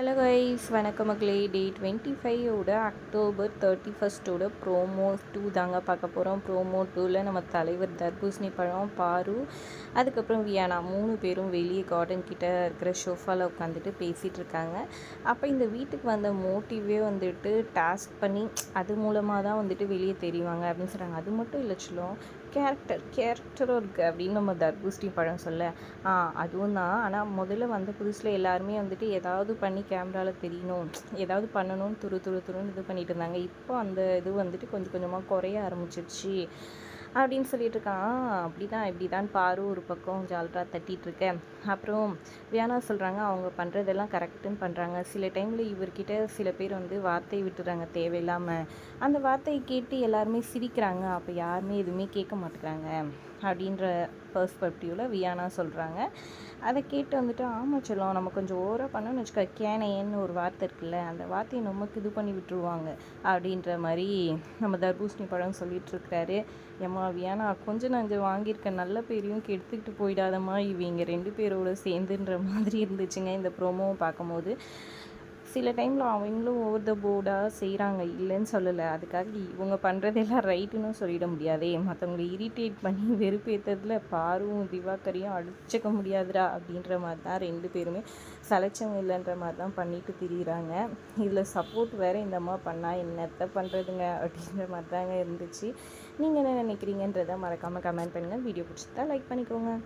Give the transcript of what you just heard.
Hello guys வணக்கம் மக்களே day twenty ஃபைவோட அக்டோபர் தேர்ட்டி ஃபஸ்ட்டோட ப்ரோமோ டூ தாங்க பார்க்க போகிறோம் ப்ரோமோ டூவில் நம்ம தலைவர் தர்பூசணி பழம் பாரு. அதுக்கப்புறம் வியானா மூணு பேரும் வெளியே கார்டன் கிட்ட இருக்கிற ஷோஃபாவில் உட்காந்துட்டு பேசிகிட்டு இருக்காங்க. அப்போ இந்த வீட்டுக்கு வந்த மோட்டிவே வந்துட்டு டாஸ்க் பண்ணி அது மூலமாக தான் வந்துட்டு வெளியே தெரிவாங்க அப்படின்னு சொல்கிறாங்க அது மட்டும் இல்லை சொல்லும் கேரக்டர் கேரக்டரும் இருக்குது அப்படின்னு நம்ம தர்பூசணி பழம் சொல்ல. ஆ அதுவும் தான். ஆனால் முதல்ல வந்த புதுசில் எல்லாருமே வந்துட்டு ஏதாவது பண்ணி கேமராவில் தெரியணும். ஏதாவது பண்ணணும்னு துரு துரு துருன்னு இது பண்ணிட்டு இருந்தாங்க. இப்போ அந்த இது வந்துட்டு கொஞ்சம் கொஞ்சமாக குறைய ஆரம்பிச்சிருச்சு. அப்படின்னு சொல்லிட்டு இருக்கான் அப்படி தான் இப்படி தான் பாரு ஒரு பக்கம் ஜால்ரா தட்டிகிட்டு இருக்கேன் அப்புறம் வியானா சொல்கிறாங்க அவங்க பண்ணுறதெல்லாம் கரெக்டுன்னு பண்ணுறாங்க சில டைமில் இவர்கிட்ட சில பேர் வந்து வார்த்தை விட்டுறாங்க தேவையில்லாமல் அந்த வார்த்தையை கேட்டு எல்லாருமே சிரிக்கிறாங்க. அப்போ யாருமே எதுவுமே கேட்க மாட்டேங்கிறாங்க. அப்படின்ற பர்ஸ்பெக்டிவில் வியானா சொல்கிறாங்க அதை கேட்டு வந்துட்டு ஆமாம் சொல்லும் நம்ம கொஞ்சம் ஓவராக பண்ணோம்னு வச்சுக்கோ கேனையன்னு ஒரு வார்த்தை இருக்குல்ல அந்த வார்த்தையை நமக்கு இது பண்ணி விட்டுருவாங்க. அப்படின்ற மாதிரி நம்ம தர்பூசணி பழம் எம்மா ஆவியா நான் கொஞ்சம் நஞ்சம் வாங்கியிருக்கேன் நல்ல பேரையும் கெடுத்துக்கிட்டு போயிடாதம்மா. இவங்க ரெண்டு பேரோட சேர்ந்துன்ற மாதிரி இருந்துச்சுங்க இந்த ப்ரோமோவை பார்க்கும்போது. சில டைமில் அவங்களும் ஓவர் த போர்டாக செய்கிறாங்க இல்லைன்னு சொல்லலை. அதுக்காக இவங்க பண்ணுறதெல்லாம் ரைட்டுன்னு சொல்லிட முடியாதே. மற்றவங்களை இரிட்டேட் பண்ணி வெறுப்பேற்றதில் பாரும் திவாகரையும் அடிச்சுக்க முடியாதுடா அப்படின்ற மாதிரி தான் ரெண்டு பேருமே சலைச்சவங்க இல்லைன்ற மாதிரி தான் பண்ணிட்டு திரியிறாங்க. இதில் சப்போர்ட் வேறு இந்த அம்மா பண்ணால் என்னத்தை பண்ணுறதுங்க அப்படின்ற மாதிரி தாங்க இருந்துச்சு. நீங்கள் என்ன நினைக்கிறீங்கன்றதை மறக்காமல் கமெண்ட் பண்ணுங்கள் வீடியோ பிடிச்சிருந்தா லைக் பண்ணிக்கோங்க.